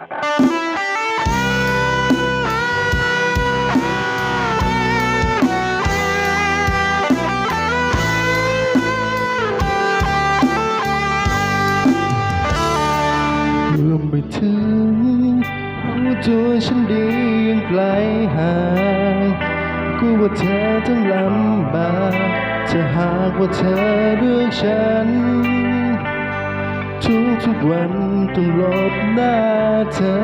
รวมไปถึงรู้ตัวฉันดียังไกลห่างกูว่าเธอต้งลำบากจะหากว่าเธอเลือกฉัน ทุกทุกวันต้องหลบหน้า เธอ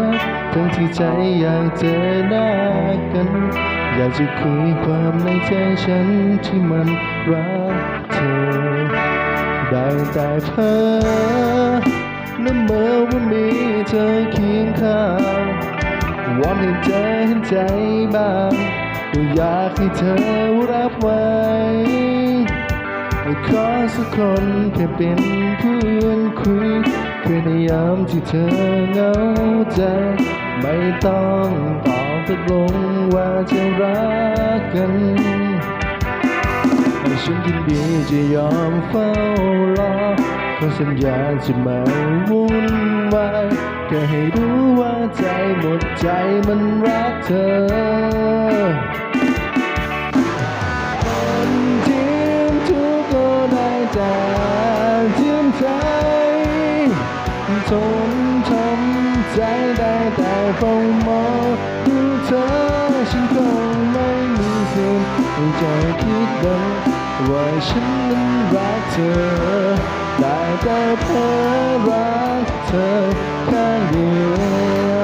ทั้งที่ใจอยากเจอหน้ากัน อยากจะคุยความในใจฉันที่มันรักเธอ ได้แต่เพ้อและเมื่อว่ามีเธอเคียงข้างวอนให้เธอเห็นใจบ้างอยากให้เธอรับไว้ขอสักคนแค่เป็นเพื่อนคุย เพื่อในยามที่เธอเหงาใจ ไม่ต้องตอบตกลงว่าจะรักกันฉันยินดีจะยอมเฝ้ารอขอสัญญาจะไม่วุ่นวายแค่ให้รู้ว่าใจหมดใจมันรักเธอ ได้แต่เฝ้ามองดูเธอฉันคงไม่มีสิทธิ์จะคิดได้ว่าฉันนั้นรักเธอได้แต่เพ้อรักเธอแค่เดียว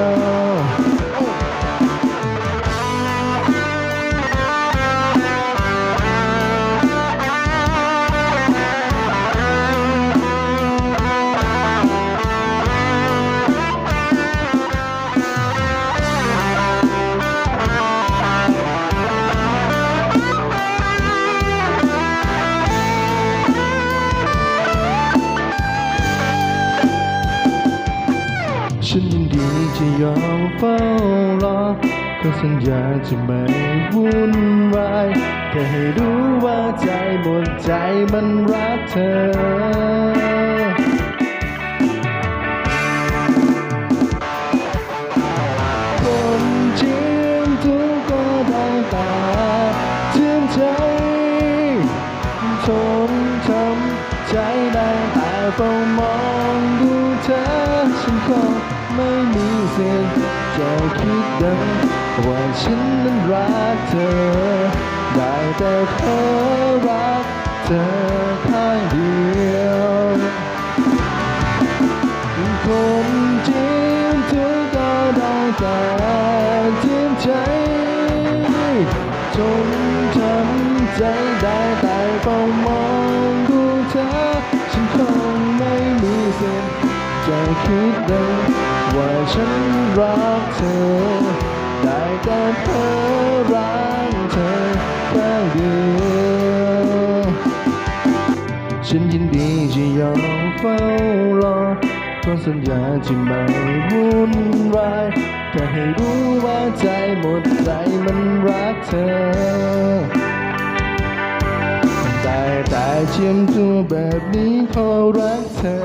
ยอมเฝ้ารอก็สัญญาจะไม่วุ่นวายแค่ให้รู้ว่าใจหมดใจมันรักเธอคนจียมทุกข์ก็ได้แต่เทียมใจทนทำใจได้แต่เฝ้ามองดูเธอ สิทธิ์จะคิดดังว่าฉันนั้นรักเธอ ได้แต่เพ้อรักเธอข้างเดียวคนที่ทุกข์ก็ได้แต่เทียมใจจนทำใจได้แต่เฝ้ามองดูเธอ ฉันคงไม่มีสิทธิ์จะคิดได้ว่า ฉันรักเธอ ได้แต่เพ้อรักเธอแค่เดียวฉันยินดีจะยอมเฝ้ารอเพราะสัญญาจะไม่วุ่นวายแค่ให้รู้ว่าใจหมดใจมันรักเธอ แต่แต่เจียมตัวแบบนี้เพรารักเธอ